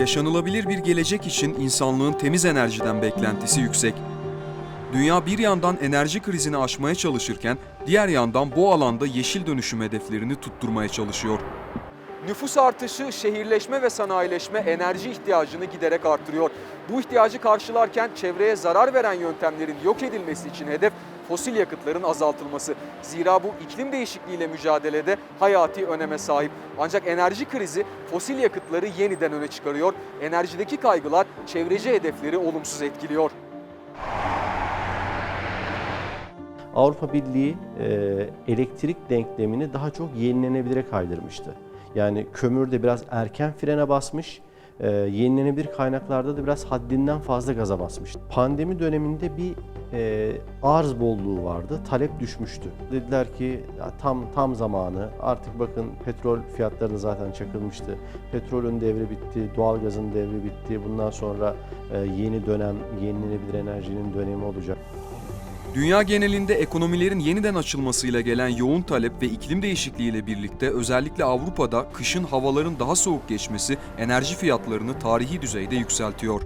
Yaşanılabilir bir gelecek için insanlığın temiz enerjiden beklentisi yüksek. Dünya bir yandan enerji krizini aşmaya çalışırken diğer yandan bu alanda yeşil dönüşüm hedeflerini tutturmaya çalışıyor. Nüfus artışı, şehirleşme ve sanayileşme enerji ihtiyacını giderek artırıyor. Bu ihtiyacı karşılarken çevreye zarar veren yöntemlerin yok edilmesi için hedef fosil yakıtların azaltılması. Zira bu iklim değişikliğiyle mücadelede hayati öneme sahip. Ancak enerji krizi fosil yakıtları yeniden öne çıkarıyor. Enerjideki kaygılar çevreci hedefleri olumsuz etkiliyor. Avrupa Birliği elektrik denklemini daha çok yenilenebilire kaydırmıştı. Yani kömürde biraz erken frene basmış, e, yenilenebilir kaynaklarda da biraz haddinden fazla gaza basmış. Pandemi döneminde bir e, arz bolluğu vardı, talep düşmüştü. Dediler ki tam tam zamanı, artık bakın petrol fiyatları da zaten çakılmıştı. Petrolün devri bitti, doğalgazın devri bitti. Bundan sonra e, yeni dönem, yenilenebilir enerjinin dönemi olacak. Dünya genelinde ekonomilerin yeniden açılmasıyla gelen yoğun talep ve iklim değişikliğiyle birlikte özellikle Avrupa'da kışın havaların daha soğuk geçmesi enerji fiyatlarını tarihi düzeyde yükseltiyor.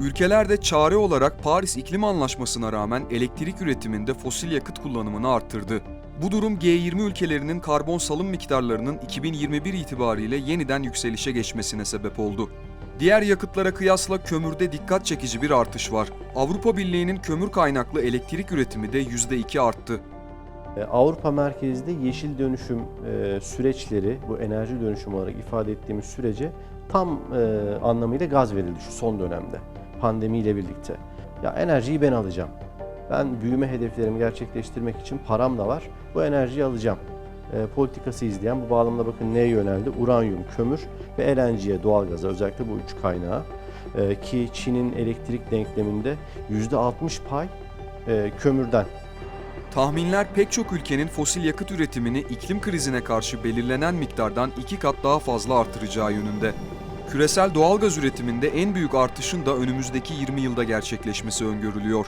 Ülkeler de çare olarak Paris İklim Anlaşması'na rağmen elektrik üretiminde fosil yakıt kullanımını arttırdı. Bu durum G20 ülkelerinin karbon salım miktarlarının 2021 itibariyle yeniden yükselişe geçmesine sebep oldu. Diğer yakıtlara kıyasla kömürde dikkat çekici bir artış var. Avrupa Birliği'nin kömür kaynaklı elektrik üretimi de %2 arttı. E, Avrupa merkezli yeşil dönüşüm e, süreçleri, bu enerji dönüşüm olarak ifade ettiğimiz sürece tam e, anlamıyla gaz verildi şu son dönemde pandemiyle birlikte. Ya enerjiyi ben alacağım. Ben büyüme hedeflerimi gerçekleştirmek için param da var. Bu enerjiyi alacağım. E, politikası izleyen bu bağlamda bakın neye yöneldi? Uranyum, kömür ve LNG'ye, doğalgaza özellikle bu üç kaynağa. E, ki Çin'in elektrik denkleminde %60 pay e, kömürden Tahminler pek çok ülkenin fosil yakıt üretimini iklim krizine karşı belirlenen miktardan iki kat daha fazla artıracağı yönünde. Küresel doğalgaz üretiminde en büyük artışın da önümüzdeki 20 yılda gerçekleşmesi öngörülüyor.